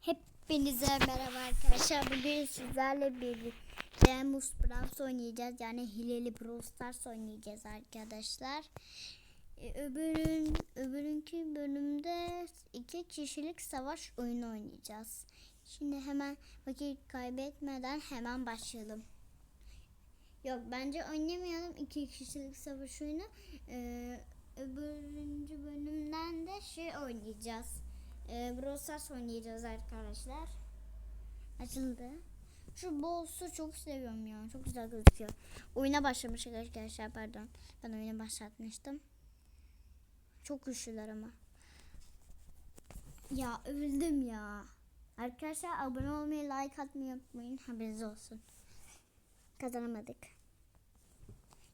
Hepinize merhaba arkadaşlar. Bugün sizlerle birlikte Mus Bros oynayacağız. Yani Hileli Brawl Stars oynayacağız arkadaşlar. Ee, öbürün, öbürünkü bölümde iki kişilik savaş oyunu oynayacağız. Şimdi hemen vakit kaybetmeden hemen başlayalım. Yok bence oynamayalım iki kişilik savaş oyunu. Ee, öbürüncü bölümden de şey oynayacağız. Ee, Brawl Stars oynayacağız arkadaşlar. Açıldı. Şu boss'u çok seviyorum ya. Çok güzel gözüküyor. Oyuna başlamış arkadaşlar pardon. Ben oyuna başlatmıştım. Çok güçlüler ama. Ya öldüm ya. Arkadaşlar abone olmayı, like atmayı unutmayın. Haberiniz olsun. Kazanamadık.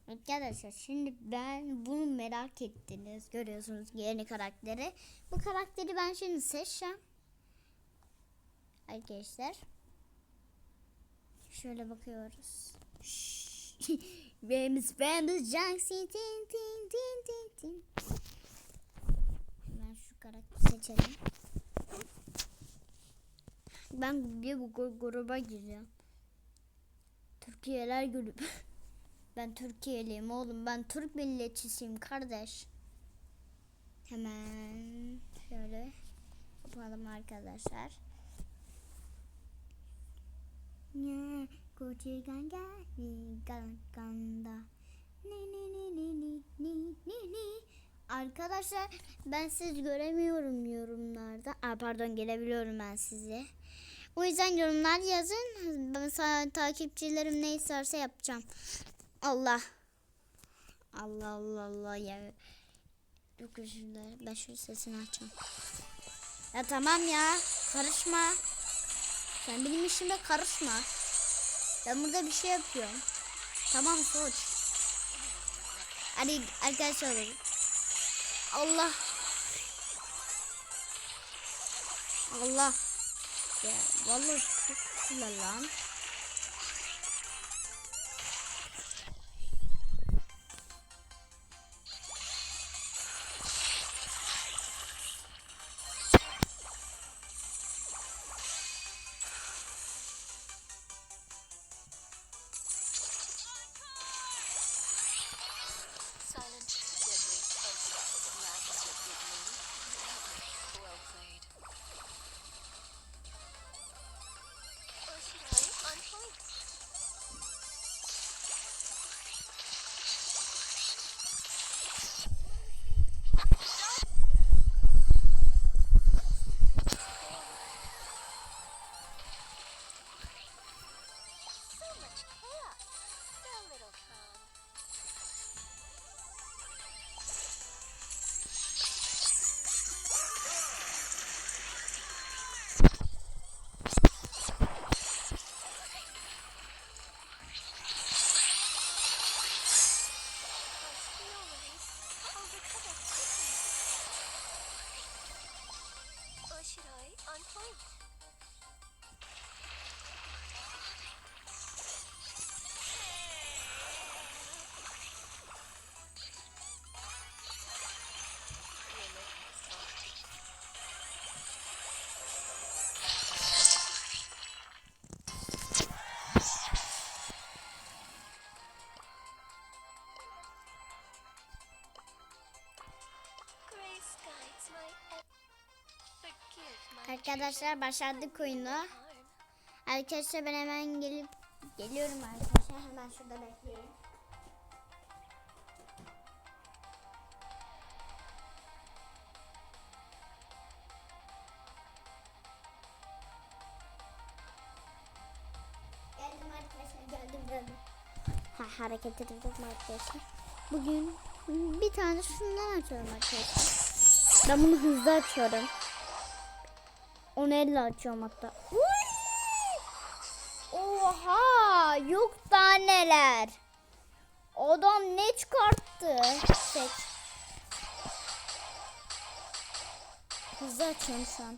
Arkadaşlar şimdi ben bunu merak ettiniz. Görüyorsunuz yeni karakteri. Bu karakteri ben şimdi seçeceğim. Arkadaşlar. Şöyle bakıyoruz. Beğimiz beğimiz Jackson tin tin tin tin tin. Hemen şu karakteri seçelim. Ben bir bu gru- gruba gireceğim. Türkiye'ler grubu. Ben Türkiye'liyim oğlum. Ben Türk milliyetçisiyim kardeş. Hemen şöyle yapalım arkadaşlar. Ya koçirgan geldi ganda. Ni ni ni ni ni ni ni ni. Arkadaşlar ben siz göremiyorum yorumlarda. Aa, pardon gelebiliyorum ben sizi. O yüzden yorumlar yazın. Ben takipçilerim ne isterse yapacağım. Allah. Allah Allah Allah ya. Yok özürler. Ben şu sesini açacağım. Ya tamam ya. Karışma. Sen benim işime karışma. Ben burada bir şey yapıyorum. Tamam sonuç. Hadi arkadaşlar. Allah. Allah. Ya vallahi çok güzel lan. my Arkadaşlar başladık oyunu. Arkadaşlar ben hemen gelip geliyorum arkadaşlar. Hemen şurada bekleyin. Geldim arkadaşlar geldim geldim. Ha, hareket ediyorduk arkadaşlar. Bugün bir tane şundan açıyorum arkadaşlar. Ben bunu hızlı açıyorum. Onu elle açıyorum hatta. Uy! Oha! Yok daha. Adam ne çıkarttı? Seç. Hızlı açıyorum şu an.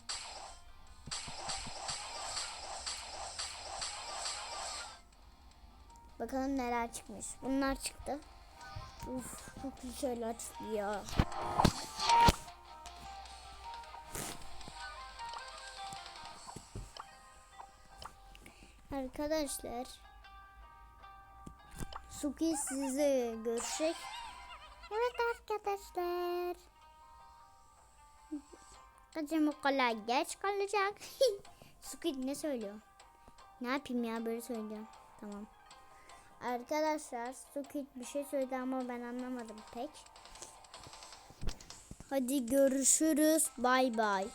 Bakalım neler çıkmış. Bunlar çıktı. Uf, çok güzel açtı ya. Arkadaşlar. Suki size görecek. Evet arkadaşlar. Kızım o kadar geç kalacak. Suki ne söylüyor? Ne yapayım ya böyle söylüyor. Tamam. Arkadaşlar Suki bir şey söyledi ama ben anlamadım pek. Hadi görüşürüz. Bay bay.